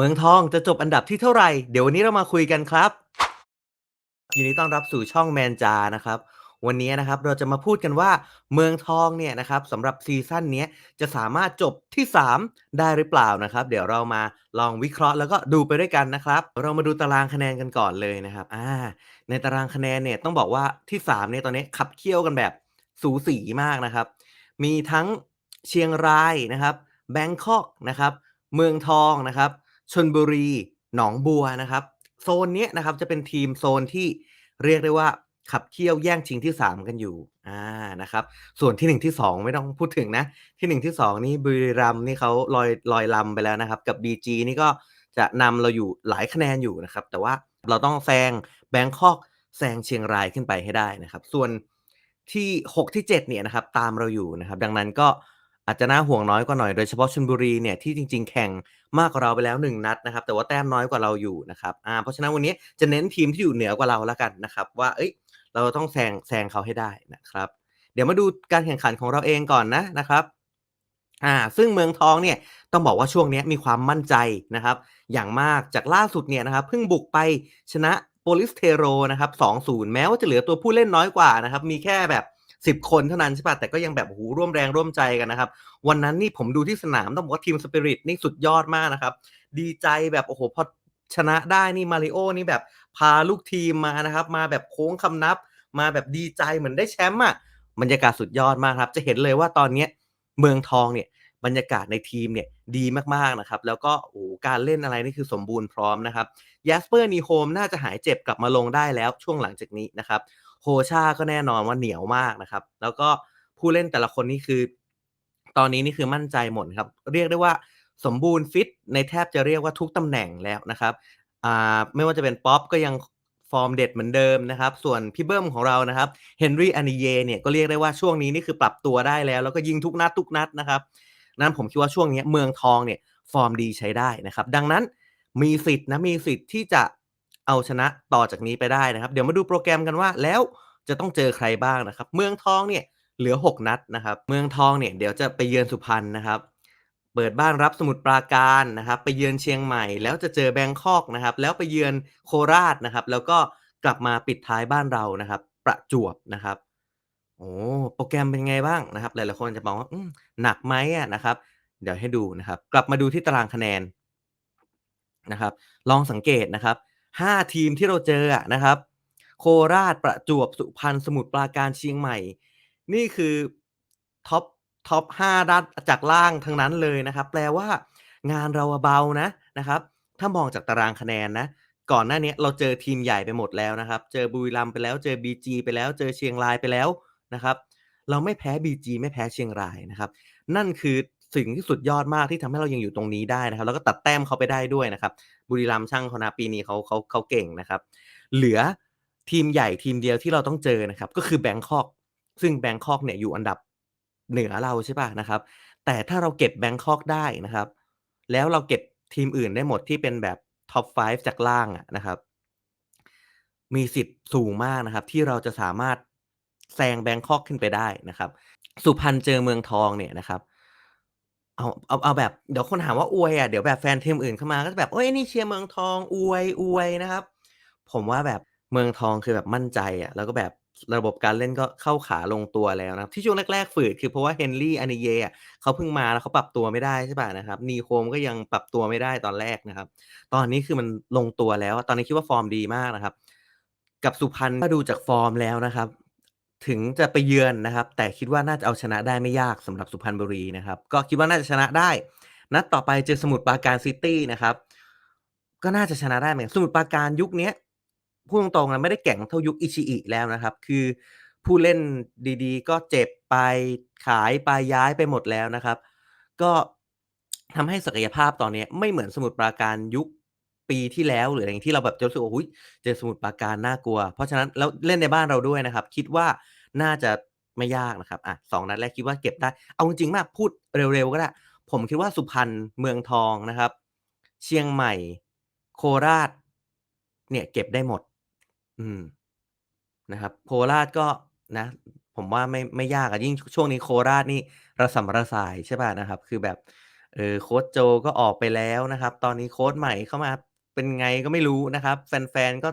เมืองทองจะจบอันดับที่เท่าไหร่ เดี๋ยววันนี้เรามาคุยกันครับยินดีต้อนรับสู่ช่องแมนจานะครับ วันนี้นะครับเราจะมาพูดกันว่าเมืองทองเนี่ยนะครับสำหรับซีซั่นนี้จะสามารถจบที่ 3 ได้หรือเปล่านะครับ เดี๋ยวเรามาลองวิเคราะห์แล้วก็ดูไปด้วยกันนะครับ เรามาดูตารางคะแนนกันก่อนเลยนะครับอ่าในตารางคะแนนเนี่ยต้องบอกว่าที่3เนี่ยตอนนี้ขับเคี่ยวกันแบบสูสีมากนะครับ มีทั้งเชียงรายนะครับแบงคอกนะครับ เมืองทองนะครับ ชนบุรี หนองบัวนะครับ โซนนี้นะครับจะเป็นทีมโซนที่เรียกได้ว่าขับเคี่ยวแย่งชิงที่ 3 กันอยู่อ่านะครับ ส่วนที่ 1 ที่ 2 ไม่ต้องพูดถึงนะ ที่ 1 ที่ 2 นี่บุรีรัมนี่เขาลอยลอยลำไปแล้วนะครับ กับ BG นี่ก็จะนำเราอยู่หลายคะแนนอยู่นะครับ แต่ว่าเราต้องแซงแบงคอกแซงเชียงรายขึ้นไปให้ได้นะครับ ส่วนที่ 6 ที่ 7 เนี่ยนะครับ ตามเราอยู่นะครับ ดังนั้นก็ อาจจะน่าห่วงน้อยกว่าหน่อยโดยเฉพาะชลบุรีเนี่ยที่จริง ๆ แข่งมากกว่าเราไปแล้ว 1 นัดนะครับ แต่ว่าแต้มน้อยกว่าเราอยู่นะครับอ่าเพราะฉะนั้นวันนี้จะเน้นทีมที่อยู่เหนือกว่าเราแล้วกันนะครับ ว่าเอ้ยเราต้องแซงแซงเขาให้ได้นะครับ เดี๋ยวมาดูการแข่งขันของเราเองก่อนนะนะครับอ่าซึ่งเมืองทองเนี่ยต้องบอกว่าช่วงนี้มีความมั่นใจนะครับ อย่างมากจากล่าสุดเนี่ยนะครับเพิ่งบุกไปชนะโปลิสเทโรนะครับ2-0 แม้ว่าจะเหลือตัวผู้เล่นน้อยกว่านะครับ มีแค่แบบ 10 คนเท่านั้นใช่ป่ะแต่ก็ยังแบบโอ้โหร่วมแรงร่วมใจกันนะครับ วันนั้นนี่ผมดูที่สนามต้องบอกว่าทีมสปิริตนี่สุดยอดมากนะครับ ดีใจแบบโอ้โหพอชนะได้นี่มาริโอนี่แบบพาลูกทีมมานะครับ มาแบบโค้งคำนับ มาแบบดีใจเหมือนได้แชมป์อะบรรยากาศสุดยอดมากครับ จะเห็นเลยว่าตอนนี้เมืองทองเนี่ยบรรยากาศในทีมเนี่ยดีมากๆนะครับ แล้วก็โอ้การเล่นอะไรนี่คือสมบูรณ์พร้อมนะครับย a สเปอร์นีโฮมน่าจะหายเจ็บกลับมาลงได้แล้วช่วงหลังจากนี้นะครับ โฮชาก็แน่นอนว่าเหนียวมากนะครับ แล้วก็ผู้เล่นแต่ละคนนี่คือ ตอนนี้นี่คือมั่นใจหมดครับ เรียกได้ว่าสมบูรณ์ฟิตในแทบจะเรียกว่าทุกตำแหน่งแล้วนะครับอ่าไม่ว่าจะเป็นป๊อปก็ยังฟอร์มเด็ดเหมือนเดิมนะครับ ส่วนพี่เบิ้มของเรานะครับเฮนรี่อานิเยเนี่ยก็เรียกได้ว่าช่วงนี้นี่คือปรับตัวได้แล้ว แล้วก็ยิงทุกนัดทุกนัดนะครับ นั้นผมคิดว่าช่วงนี้เมืองทองเนี่ยฟอร์มดีใช้ได้นะครับ ดังนั้นมีสิทธิ์นะมีสิทธิ์ที่จะ เอาชนะต่อจากนี้ไปได้นะครับ เดี๋ยวมาดูโปรแกรมกันว่าแล้วจะต้องเจอใครบ้างนะครับ เมืองทองเนี่ยเหลือ 6 นัดนะครับ เมืองทองเนี่ยเดี๋ยวจะไปเยือนสุพรรณนะครับ เปิดบ้านรับสมุทรปราการนะครับ ไปเยือนเชียงใหม่ แล้วจะเจอแบงคอกนะครับ แล้วไปเยือนโคราชนะครับ แล้วก็กลับมาปิดท้ายบ้านเรานะครับ ประจวบนะครับโอ้โปรแกรมเป็นไงบ้างนะครับ หลายๆคนจะมองว่าหนักไหมอะนะครับ เดี๋ยวให้ดูนะครับ กลับมาดูที่ตารางคะแนนนะครับ ลองสังเกตนะครับ 5 ทีมที่เราเจอนะครับ โคราชประจวบสุพรรณสมุทรปราการเชียงใหม่ นี่คือท็อปท็อป5ด้านจากล่างทั้งนั้นเลยนะครับ แปลว่างานเราเบานะนะครับ ถ้ามองจากตารางคะแนนนะ ก่อนหน้านี้เราเจอทีมใหญ่ไปหมดแล้วนะครับ เจอบุรีรัมย์ไปแล้วเจอ BG ไปแล้วเจอเชียงรายไปแล้วนะครับ เราไม่แพ้ BG ไม่แพ้เชียงรายนะครับ นั่นคือ สิ่งที่สุดยอดมากที่ทำให้เรายังอยู่ตรงนี้ได้นะครับ แล้วก็ตัดแต้มเขาไปได้ด้วยนะครับ บุรีรัมย์ช่างเขานะปีนี้เขาเขาเขาเก่งนะครับ เหลือทีมใหญ่ทีมเดียวที่เราต้องเจอนะครับ ก็คือแบงคอก ซึ่งแบงคอกเนี่ยอยู่อันดับเหนือเราใช่ป่ะนะครับ แต่ถ้าเราเก็บแบงคอกได้นะครับ แล้วเราเก็บทีมอื่นได้หมดที่เป็นแบบท็อป 5 จากล่างอะนะครับ มีสิทธิ์สูงมากนะครับ ที่เราจะสามารถแซงแบงคอกขึ้นไปได้นะครับ สุพรรณเจอเมืองทองเนี่ยนะครับ เอาเอาเอาแบบเดี๋ยวคนหาว่าอวยอะเดี๋ยวแบบแฟนทีมอื่นเข้ามาก็จะแบบโอ๊ยนี่เชียร์เมืองทองอวยอวยนะครับ ผมว่าแบบเมืองทองคือแบบมั่นใจอะแล้วก็แบบระบบการเล่นก็เข้าขาลงตัวแล้วนะครับ ที่ช่วงแรก ๆ ฝืดคือเพราะว่า Henry a n i เ e อะเขาเพิ่งมาแล้วเขาปรับตัวไม่ได้ใช่ป่ะนะครับ Nico ก็ยังปรับตัวไม่ได้ตอนแรกนะครับ ตอนนี้คือมันลงตัวแล้ว ตอนนี้คิดว่าฟอร์มดีมากนะครับ กับสุพรรณถ้าดูจากฟอร์มแล้วนะครับ ถึงจะไปเยือนนะครับ แต่คิดว่าน่าจะเอาชนะได้ไม่ยากสำหรับสุพรรณบุรีนะครับ ก็คิดว่าน่าจะชนะได้ นัดต่อไปเจอสมุทรปราการซิตี้นะครับ ก็น่าจะชนะได้เหมือนกันสมุทรปราการยุคนี้พูดตรงๆนะไม่ได้แก่งเท่ายุคอิชิอิแล้วนะครับ คือผู้เล่นดีๆ ก็เจ็บไปขายไปย้ายไปหมดแล้วนะครับ ก็ทำให้ศักยภาพตอนนี้ไม่เหมือนสมุทรปราการยุค ปีที่แล้วหรืออะไรอย่างที่เราแบบจะรู้สึกว่าอุ๊ยเจอสมุทรปราการน่ากลัว เพราะฉะนั้นแล้วเล่นในบ้านเราด้วยนะครับ คิดว่าน่าจะไม่ยากนะครับอะสองนัดแรกคิดว่าเก็บได้ เอาจริงๆมากพูดเร็วๆก็ได้ ผมคิดว่าสุพรรณเมืองทองนะครับ เชียงใหม่ โคราช เนี่ย เก็บได้หมด อืมนะครับ โคราชก็นะ ผมว่าไม่ไม่ยากอะยิ่งช่วงนี้โคราชนี่ระสำระสายใช่ป่ะนะครับ คือแบบเออโค้ชโจก็ออกไปแล้วนะครับ ตอนนี้โค้ชใหม่เข้ามา เป็นไงก็ไม่รู้นะครับ แฟนๆก็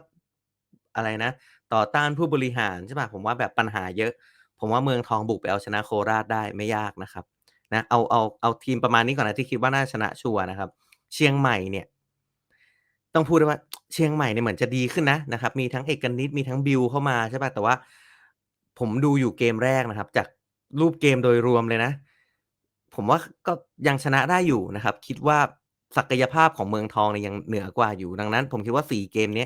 อะไรนะ ต่อต้านผู้บริหารใช่เปล่าผมว่าแบบปัญหาเยอะ ผมว่าเมืองทองบุกไปเอาชนะโคราชได้ไม่ยากนะครับนะเอาเอาเอาทีมประมาณนี้ก่อนนะที่คิดว่าน่าชนะชัวนะครับ เชียงใหม่เนี่ย ต้องพูดว่าเชียงใหม่เนี่ยเหมือนจะดีขึ้นนะนะครับ มีทั้งเอกนิตมีทั้งบิวเข้ามาใช่เปล่าแต่ว่า ผมดูอยู่เกมแรกนะครับ จากรูปเกมโดยรวมเลยนะ ผมว่าก็ยังชนะได้อยู่นะครับ คิดว่า ศักยภาพของเมืองทองเนี่ยยังเหนือกว่าอยู่ดังนั้น ผมคิดว่า 4 เกมนี้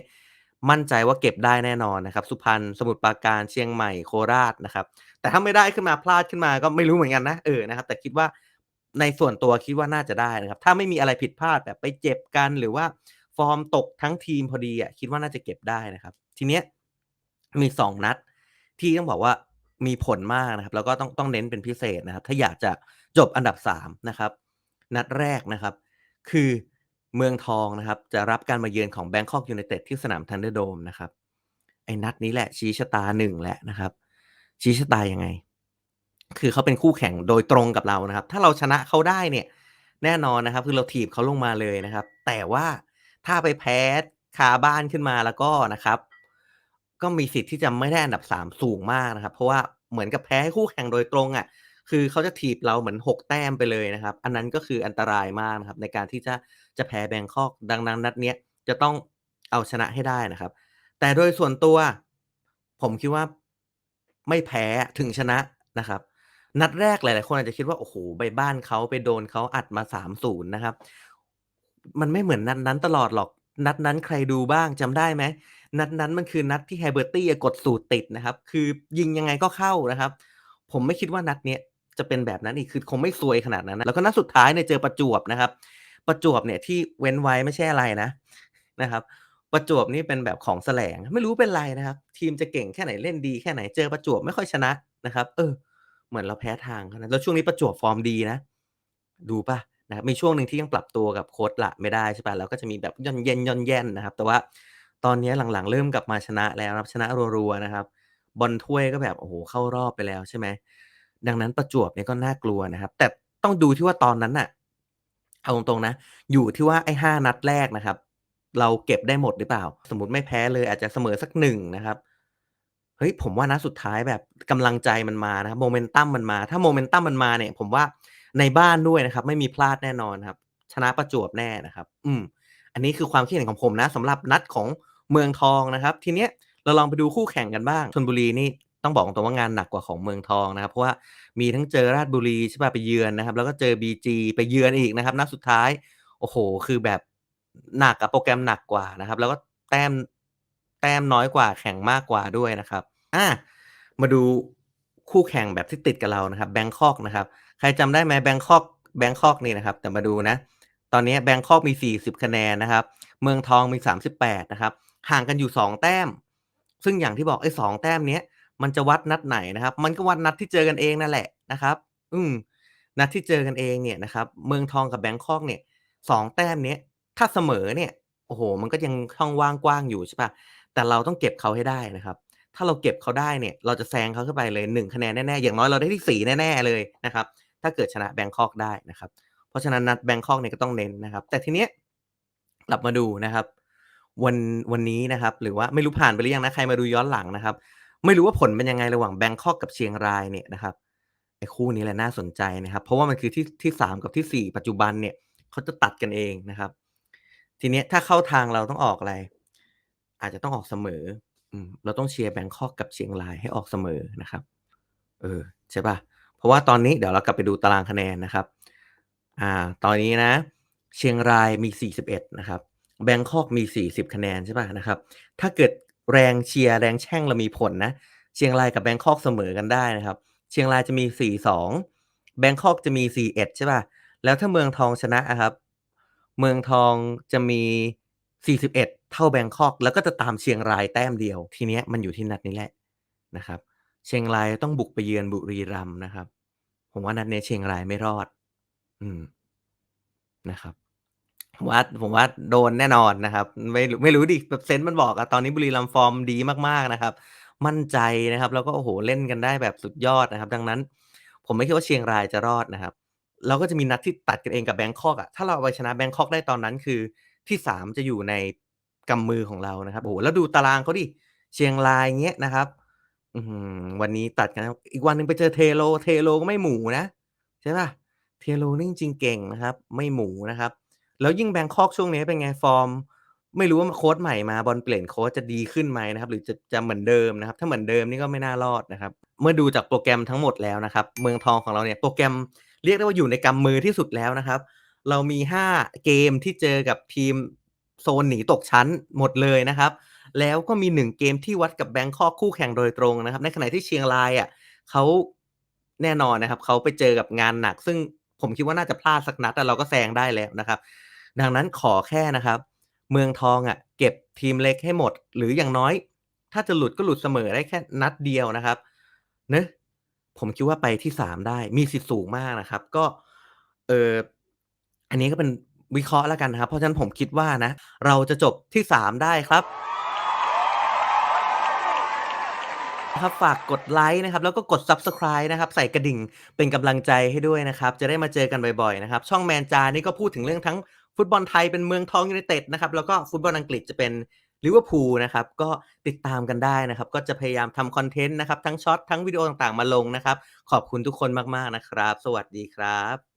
มั่นใจว่าเก็บได้แน่นอนนะครับ สุพรรณสมุทรปราการเชียงใหม่โคราชนะครับ แต่ถ้าไม่ได้ขึ้นมาพลาดขึ้นมาก็ไม่รู้เหมือนกันนะเออนะครับ แต่คิดว่าในส่วนตัวคิดว่าน่าจะได้นะครับ ถ้าไม่มีอะไรผิดพลาดแบบไปเจ็บกันหรือว่าฟอร์มตกทั้งทีมพอดีอะคิดว่าน่าจะเก็บได้นะครับ ทีเนี้ยมี 2 นัด ที่ต้องบอกว่ามีผลมากนะครับ แล้วก็ต้องต้องเน้นเป็นพิเศษนะครับ ถ้าอยากจะจบอันดับ3นะครับนัดแรกนะครับ คือเมืองทองนะครับ จะรับการมาเยือนของ Bangkok United ที่สนาม Thunderdome นะครับไอ้นัดนี้แหละชี้ชะตา1แหล้วนะครับ ชี้ชะตายังไง คือเขาเป็นคู่แข่งโดยตรงกับเรานะครับ ถ้าเราชนะเขาได้เนี่ย แน่นอนนะครับ คือเราถีบเขาลงมาเลยนะครับ แต่ว่าถ้าไปแพ้คาบ้านขึ้นมาแล้วก็นะครับ ก็มีสิทธิ์ที่จะไม่ได้อันดับ3สูงมากนะครับ เพราะว่าเหมือนกับแพ้คู่แข่งโดยตรงอะ คือเขาจะถีบเราเหมือน 6 แต้มไปเลยนะครับ อันนั้นก็คืออันตรายมากนะครับ ในการที่จะจะแพ้ Bangkok ดังนั้นนัดเนี้ยจะต้องเอาชนะให้ได้นะครับ แต่โดยส่วนตัว ผมคิดว่าไม่แพ้ถึงชนะนะครับ นัดแรกหลาย ๆ คนอาจจะคิดว่า โอ้โฮไปบ้านเขาไปโดนเขาอัดมา3-0นะครับ มันไม่เหมือนนัดนั้นตลอดหรอก นัดนั้นใครดูบ้างจำได้ไหม?นัดนั้นมันคือนัดที่ Hiberty อะกดสูตรติดนะครับ คือยิงยังไงก็เข้านะครับ ผมไม่คิดว่านัดเนี้ย จะเป็นแบบนั้นอีกคือคงไม่ซวยขนาดนั้นนะแล้วก็นัดสุดท้ายเนี่ยเจอประจวบนะครับ ประจวบเนี่ยที่เว้นไว้ไม่ใช่อะไรนะนะครับ ประจวบนี่เป็นแบบของแสลงไม่รู้เป็นไรนะครับ ทีมจะเก่งแค่ไหนเล่นดีแค่ไหนเจอประจวบไม่ค่อยชนะนะครับ เออ เหมือนเราแพ้ทางนะแล้วช่วงนี้ประจวบฟอร์มดีนะ ดูเปล่า?นะครับมีช่วงหนึ่งที่ยังปรับตัวกับโค้ชหละไม่ได้ใช่เปล่า?แล้วก็จะมีแบบย่อนเย็นๆนนะครับ แต่ว่าตอนนี้หลังๆ เริ่มกลับมาชนะแล้วนะครับชนะรัวๆนะครับบอลถ้วยก็แบบโอ้โฮเข้ารอบไปแล้วใช่ไหม? ดังนั้นประจวบเนี่ยก็น่ากลัวนะครับ แต่ต้องดูที่ว่าตอนนั้นน่ะเอาตรงๆนะ อยู่ที่ว่าไอ้5นัดแรกนะครับ เราเก็บได้หมดหรือเปล่า?สมมติไม่แพ้เลยอาจจะเสมอสัก1นะครับเฮ้ยผมว่านัดสุดท้ายแบบกำลังใจมันมานะครับ Momentum มันมา ถ้า Momentum มันมาเนี่ย ผมว่าในบ้านด้วยนะครับ ไม่มีพลาดแน่นอนครับ ชนะประจวบแน่นะครับ อืม อันนี้คือความคิดเห็นของผมนะสำหรับนัดของเมืองทองนะครับ ทีเนี้ยเราลองไปดูคู่แข่งกันบ้างชลบุรีนี่ ต้องบอกตรงว่างานหนักกว่าของเมืองทองนะครับ เพราะว่ามีทั้งเจอราชบุรีใช่เปล่าไปเยือนนะครับ แล้วก็เจอ BG ไปเยือนอีกนะครับ นัดสุดท้าย โอ้โฮคือแบบหนักอะโปรแกรมหนักกว่านะครับ แล้วก็แต้มแต้มน้อยกว่าแข่งมากกว่าด้วยนะครับอามาดูคู่แข่งแบบที่ติดกับเรานะครับ Bangkok นะครับ ใครจำได้ไหม Bangkok Bangkok นี่นะครับ แต่มาดูนะ ตอนนี้ Bangkok มี 40 คะแนนนะครับ เมืองทองมี 38 นะครับ ห่างกันอยู่ 2 แต้ม ซึ่งอย่างที่บอกไอ้2แต้มเนี้ย มันจะวัดนัดไหนนะครับ มันก็วัดนัดที่เจอกันเองนั่นแหละนะครับ อืมนัดที่เจอกันเองเนี่ยนะครับ เมืองทองกับ Bangkok เนี่ย2แต้มเนี้ยถ้าเสมอเนี่ยโอ้โฮมันก็ยังช่องว่างกว้างอยู่ใช่ปล่า?แต่เราต้องเก็บเขาให้ได้นะครับ ถ้าเราเก็บเขาได้เนี่ย เราจะแซงเขาขึ้นไปเลย1คะแนนแน่ๆอย่างน้อยเราได้ที่4แน่ๆเลยนะครับ ถ้าเกิดชนะ Bangkok ได้นะครับ เพราะฉะนั้นนัด Bangkok เนี่ยก็ต้องเน้นนะครับ แต่ทีเนี้ยกลับมาดูนะครับ วันวันนี้นะครับ หรือว่าไม่รู้ผ่านไปหรือยังนะใครมาดูย้อนหลังนะครับ ไม่รู้ว่าผลเป็นยังไงระหว่าง Bangkok กับเชียงรายเนี่ยนะครับไอ้คู่นี้แหละน่าสนใจนะครับ เพราะว่ามันคือที่ที่3กับที่4ปัจจุบันเนี่ยเขาจะตัดกันเองนะครับ ทีเนี้ยถ้าเข้าทางเราต้องออกอะไร?อาจจะต้องออกเสมออืมเราต้องเชียร์ Bangkok กับเชียงรายให้ออกเสมอนะครับ เออใช่ปล่า?เพราะว่าตอนนี้เดี๋ยวเรากลับไปดูตารางคะแนนนะครับ อ่า ตอนนี้นะ เชียงรายมี 41 นะครับ Bangkok มี 40 คะแนนใช่เปล่านะครับ ถ้าเกิด แรงเชียร์แรงแช่งเรามีผลนะ เชียงรายกับ Bangkok เสมอกันได้นะครับ เชียงรายจะมี 42 Bangkok จะมี 41 ใช่เปล่า?แล้วถ้าเมืองทองชนะอะครับ เมืองทองจะมี 41 เท่า Bangkok แล้วก็จะตามเชียงรายแต้มเดียว ทีเนี้ยมันอยู่ที่นัดนี้แหละนะครับ เชียงรายต้องบุกไปเยือนบุรีรัมย์นะครับ ผมว่านัดนี้เชียงรายไม่รอด อืมนะครับ ผมว่าผมว่าโดนแน่นอนนะครับ ไม่ไม่รู้ดิแบบเซนส์มันบอกอะตอนนี้บุรีรัมฟอร์มดีมากๆนะครับ มั่นใจนะครับ แล้วก็โอ้โฮเล่นกันได้แบบสุดยอดนะครับ ดังนั้น ผมไม่คิดว่าเชียงรายจะรอดนะครับเราก็จะมีนัดที่ตัดกันเองกับแบงคอกอะถ้าเราเอาไปชนะแบงคอกได้ตอนนั้นคือที่3จะอยู่ในกำมือของเรานะครับโอ้โฮแล้วดูตารางเขาดิเชียงรายเงี้ยนะครับวันนี้ตัดกันอีกวันหนึ่งไปเจอเทโรเทโรก็ไม่หมูนะใช่เปล่าเทโรนี่จริงเก่งนะครับ ไม่หมูนะครับ แล้วยิ่งแบงคอกช่วงนี้เป็นไงฟอร์ม ไม่รู้ว่าโค้ชใหม่มาบอลเปลี่ยนโค้ชจะดีขึ้นไหมนะครับ หรือจะจะเหมือนเดิมนะครับ ถ้าเหมือนเดิมนี่ก็ไม่น่ารอดนะครับ เมื่อดูจากโปรแกรมทั้งหมดแล้วนะครับ เมืองทองของเราเนี่ยโปรแกรมเรียกได้ว่าอยู่ในกำมือที่สุดแล้วนะครับ เรามี 5 เกมที่เจอกับทีมโซนหนีตกชั้นหมดเลยนะครับ แล้วก็มี 1 เกมที่วัดกับแบงคอกคู่แข่งโดยตรงนะครับ ในขณะที่เชียงรายอะเขาแน่นอนนะครับเขาไปเจอกับงานหนัก ซึ่งผมคิดว่าน่าจะพลาดสักนัดแต่เราก็แซงได้แล้วนะครับ ดังนั้นขอแค่นะครับ เมืองทองอะเก็บทีมเล็กให้หมด หรืออย่างน้อย ถ้าจะหลุดก็หลุดเสมอได้แค่นัดเดียวนะครับเนะผมคิดว่าไปที่3ได้มีสิทธิ์สูงมากนะครับ ก็เอ่ออันนี้ก็เป็นวิเคราะห์แล้วกันนะครับ เพราะฉะนั้นผมคิดว่านะ เราจะจบที่3ได้ครับครับฝากกดไลค์นะครับ แล้วก็กด Subscribe นะครับ ใส่กระดิ่งเป็นกำลังใจให้ด้วยนะครับ จะได้มาเจอกันบ่อยๆนะครับ ช่องแมนจานี่ก็พูดถึงเรื่องทั้ง ฟุตบอลไทยเป็นเมืองทองยูไนเต็ดนะครับแล้วก็ฟุตบอลอังกฤษจะเป็นลิเวอร์พูลนะครับก็ติดตามกันได้นะครับ ก็จะพยายามทำคอนเทนต์นะครับ ทั้งช็อตทั้งวิดีโอต่างๆมาลงนะครับ ขอบคุณทุกคนมากๆนะครับ สวัสดีครับ